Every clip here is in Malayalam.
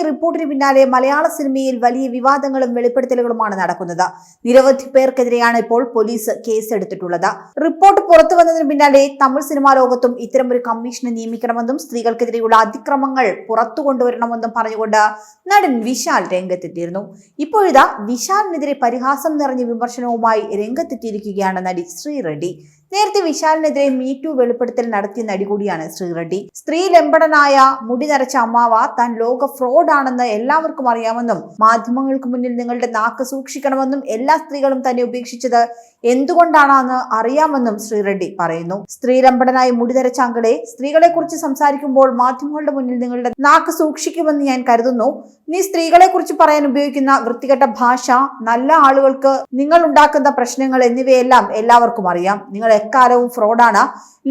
കമ്മിറ്റി റിപ്പോർട്ടിന് പിന്നാലെ മലയാള സിനിമയിൽ വലിയ വിവാദങ്ങളും വെളിപ്പെടുത്തലുകളുമാണ് നടക്കുന്നത്. നിരവധി പേർക്കെതിരെയാണ് ഇപ്പോൾ പോലീസ് കേസെടുത്തിട്ടുള്ളത്. റിപ്പോർട്ട് പുറത്തു വന്നതിന് പിന്നാലെ തമിഴ് സിനിമാ ലോകത്തും ഇത്തരം ഒരു കമ്മീഷനെ നിയമിക്കണമെന്നും സ്ത്രീകൾക്കെതിരെയുള്ള അതിക്രമങ്ങൾ പുറത്തു കൊണ്ടുവരണമെന്നും പറഞ്ഞുകൊണ്ട് നടൻ വിശാൽ രംഗത്തെത്തിയിരുന്നു. ഇപ്പോഴിതാ വിശാലിനെതിരെ പരിഹാസം നിറഞ്ഞ വിമർശനവുമായി രംഗത്തെത്തിയിരിക്കുകയാണ് നടി ശ്രീറെഡ്ഡി നേരത്തെ വിശാലിനെതിരെ മീറ്റു വെളിപ്പെടുത്തൽ നടത്തിയ നടി കൂടിയാണ് ശ്രീറെഡ്ഡി സ്ത്രീ ലംബടനായ മുടി നരച്ച അമ്മാവ താൻ ലോക ഫ്രോഡാണെന്ന് എല്ലാവർക്കും അറിയാമെന്നും മാധ്യമങ്ങൾക്ക് മുന്നിൽ നിങ്ങളുടെ നാക്ക് സൂക്ഷിക്കണമെന്നും എല്ലാ സ്ത്രീകളും തന്നെ ഉപേക്ഷിച്ചത് എന്തുകൊണ്ടാണെന്ന് അറിയാമെന്നും ശ്രീറെഡ്ഡി പറയുന്നു. സ്ത്രീ ലംബടനായ മുടി നരച്ച അങ്കളെ സ്ത്രീകളെ കുറിച്ച് സംസാരിക്കുമ്പോൾ മാധ്യമങ്ങളുടെ മുന്നിൽ നിങ്ങളുടെ നാക്ക് സൂക്ഷിക്കുമെന്ന് ഞാൻ കരുതുന്നു. നീ സ്ത്രീകളെ കുറിച്ച് പറയാൻ ഉപയോഗിക്കുന്ന വൃത്തികെട്ട ഭാഷ നല്ല ആളുകൾക്ക് നിങ്ങൾ ഉണ്ടാക്കുന്ന പ്രശ്നങ്ങൾ എന്നിവയെല്ലാം എല്ലാവർക്കും അറിയാം. നിങ്ങൾ എക്കാലവും ഫ്രോഡാണ്.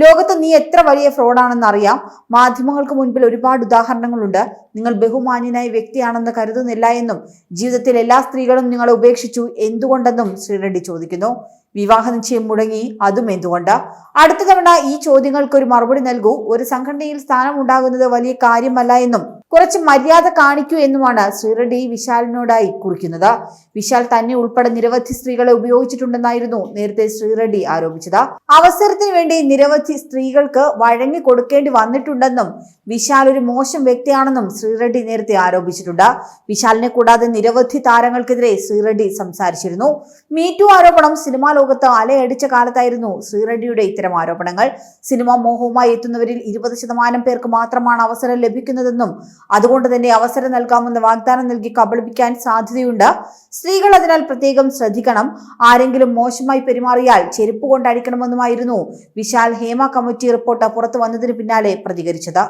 ലോകത്ത് നീ എത്ര വലിയ ഫ്രോഡാണെന്ന് അറിയാം. മാധ്യമങ്ങൾക്ക് മുൻപിൽ ഒരുപാട് ഉദാഹരണങ്ങളുണ്ട്. നിങ്ങൾ ബഹുമാന്യനായ വ്യക്തിയാണെന്ന് കരുതുന്നില്ല എന്നും ജീവിതത്തിൽ എല്ലാ സ്ത്രീകളും നിങ്ങളെ ഉപേക്ഷിച്ചു എന്തുകൊണ്ടെന്നും ശ്രീറെഡ്ഡി ചോദിക്കുന്നു. വിവാഹ നിശ്ചയം മുടങ്ങി അതും എന്തുകൊണ്ട്? അടുത്ത തവണ ഈ ചോദ്യങ്ങൾക്ക് ഒരു മറുപടി നൽകൂ. ഒരു സംഘടനയിൽ സ്ഥാനം ഉണ്ടാകുന്നത് വലിയ കാര്യമല്ല എന്നും കുറച്ച് മര്യാദ കാണിക്കൂ എന്നുമാണ് ശ്രീറെഡ്ഡി വിശാലിനോടായി കുറിക്കുന്നത്. വിശാൽ തന്നെ ഉൾപ്പെടെ നിരവധി സ്ത്രീകളെ ഉപയോഗിച്ചിട്ടുണ്ടെന്നായിരുന്നു നേരത്തെ ശ്രീറെഡ്ഡി ആരോപിച്ചത്. അവസരത്തിന് വേണ്ടി നിരവധി സ്ത്രീകൾക്ക് വഴങ്ങി കൊടുക്കേണ്ടി വന്നിട്ടുണ്ടെന്നും വിശാൽ ഒരു മോശം വ്യക്തിയാണെന്നും ശ്രീറെഡ്ഡി നേരത്തെ ആരോപിച്ചിട്ടുണ്ട്. വിശാലിനെ കൂടാതെ നിരവധി താരങ്ങൾക്കെതിരെ ശ്രീറെഡ്ഡി സംസാരിച്ചിരുന്നു. മീറ്റു ആരോപണം സിനിമാ ലോകത്ത് അലയടിച്ച കാലത്തായിരുന്നു ശ്രീറെഡ്ഡിയുടെ ഇത്തരം ആരോപണങ്ങൾ. സിനിമ മോഹവുമായി എത്തുന്നവരിൽ ഇരുപത് ശതമാനം പേർക്ക് മാത്രമാണ് അവസരം ലഭിക്കുന്നതെന്നും അതുകൊണ്ട് തന്നെ അവസരം നൽകാമെന്ന് വാഗ്ദാനം നൽകി കബളിപ്പിക്കാൻ സാധ്യതയുണ്ട്. സ്ത്രീകൾ അതിനാൽ പ്രത്യേകം ശ്രദ്ധിക്കണം. ആരെങ്കിലും മോശമായി പെരുമാറിയാൽ ചെരുപ്പ് കൊണ്ടടിക്കണമെന്നുമായിരുന്നു വിശാൽ ഹേമ കമ്മിറ്റി റിപ്പോർട്ട് പുറത്തു വന്നതിന് പിന്നാലെ പ്രതികരിച്ചത്.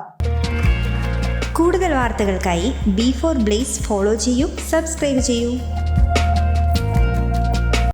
കൂടുതൽ വാർത്തകൾക്കായി ബി ഫോർ ബ്ലേസ് ഫോളോ ചെയ്യൂ സബ്സ്ക്രൈബ് ചെയ്യൂ.